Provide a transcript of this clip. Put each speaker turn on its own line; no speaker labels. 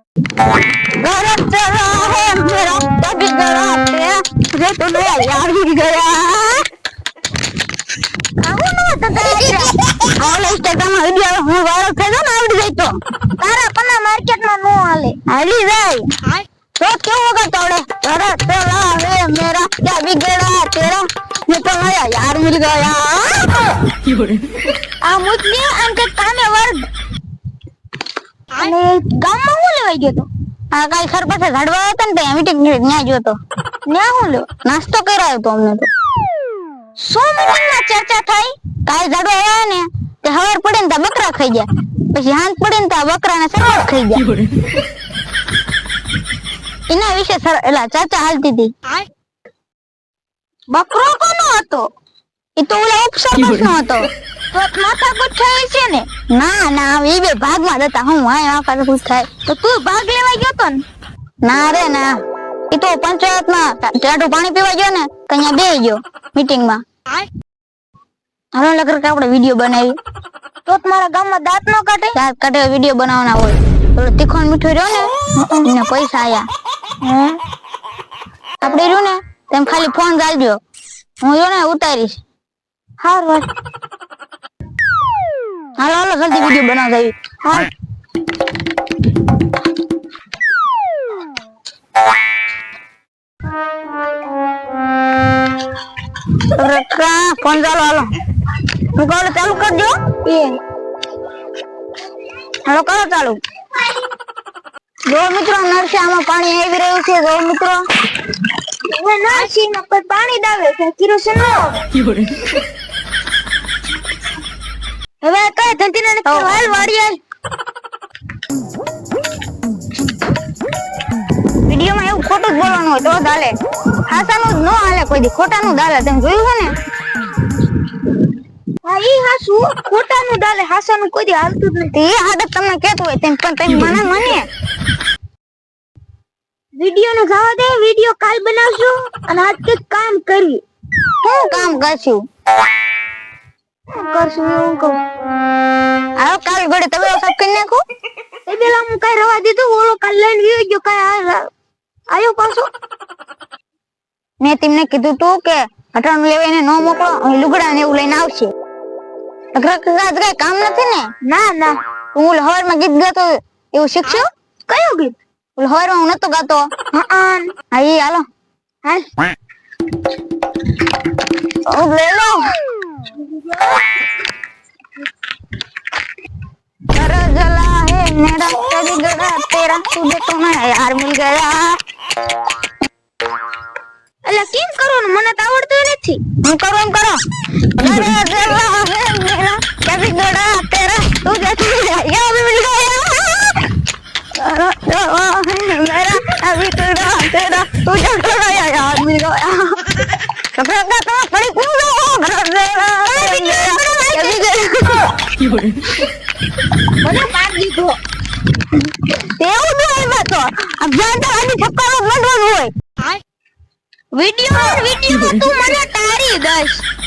घर चला है मेरा कभी गला तेरा रे तो नया यार ही गया આવું ન તો હાલ ઇન્સ્ટાગ્રામ માં વિડિયો હું વાયરલ થઈ ગયો ને આવડી જાય તો તારા પના માર્કેટ માં નો હાલે હાલી જાય તો કેવું હોગા તોડે घर चला है मेरा क्या बिगड़ा तेरा ಮುಖಯ ಯಾರ ಮುರುಗಯ આ મુસ્લિમ આમ કે કામે વર્ગ અને ગામમાં હું લેવાઈ ગયો તો. આ કાલ સર પાસે ઝાડવા હતા ને ત્યાં મીટિંગ ત્યાં ગયો તો. ત્યાં હું લ્યો? નાસ્તો કરાયો તો અમને તો. સો મિનિટમાં ચર્ચા થઈ કાલ ઝાડવા આવ્યા ને તે હવાર પડે ને ત્યાં બકરા ખાઈ ગયા પછી હાંત પડે ને ત્યાં બકરાને સરળ ખાઈ ગયા એના વિશે સર ચાચા ચર્ચા હાલતી હતી. બકરો કોનો હતો. એ તો ઓલા ઉપસરપંચ નો હતો. તો માથાકૂટ થઈ છે ને ના ના એ બે ભાગમાં જ હતા. હું આ માથાકૂટ થાય. તો તું ભાગ લેવા ગયો તો ને? ના રે ના. એ તો પંચાયતમાં ટાઢું પાણી પીવા ગયો ને તો અહીંયા બે ગયો મીટિંગમાં. હાલો લગર કે આપણે વીડિયો બનાવી. તો તમારા ગામમાં દાંત નો કાઢે? દાંત કાઢે વીડિયો બનાવવાના હોય. પેલો તીખો મીઠો રહ્યો ને એને પૈસા આયા. આપણે રહ્યું ને? તેમ ખાલી ફોન ગાલજો. હું જો ને ઉતારીશ. હાર વાત હાલો હાલો જલ્દી વીડિયો બનાવતા જાય હા રકા ફોન ચાલો હાલો. હું કહું ચાલુ કરજો. હાલો કરો ચાલુ. જો મિત્રો નરસામાં પાણી આવી રહ્યું છે. જો મિત્રો. હવે નરસીમાં કોઈ પાણી દાવે છે કિરોસન નો. હવે કઈ ધંધી ને હાલ વાડી હાલ વિડીયોમાં એવું ખોટું જ બોલવાનું હોય તો જ હાલે. હાસાનું જ ન હાલે કોઈ દી ખોટાનું જ હાલે તમે જોયું છે ને? હા ઈ હાસુ. ખોટાનું ડાલે હાસાનું કોઈ દી હાલતું જ નથી. એ આદત તમને કહેતું હોય તેમ પણ તમે મને મને વીડિયો નો જવા દે વિડિયો કાલ બનાવશું અને આજ કંઈક કામ કરી. હું કામ કરશું? કરશું એવું કહું આવો કાલ ઘડે તમે સાફ કરી નાખો. એ પેલા હું કઈ રવા દીધું ઓલો કાલ લઈને ગયો ગયો કઈ આવ્યો પાછો. મેં તેમને કીધું તું કે હટાણું લેવા એને ન મોકલો લુગડા ને એવું લઈને આવશે. કામ નથી ને? ના ના. હું હવારમાં ગીત ગાતો એવું શીખશું? કયું ગીત? હવાર માં હું નતો ગાતો હા હા ઈ હાલો હાલ ઓ લે લો घर जला है मेरा कभी गड़ा तेरा तुझे तो नया यार मिल गया એટલે કેમ કરવાનું મને તો આવડતું નથી હું કરો એમ કરો કપડા કપડા તો અભ્યાન તો આની હોય વિડિયો વિડિયો તું મને તારી દઈશ.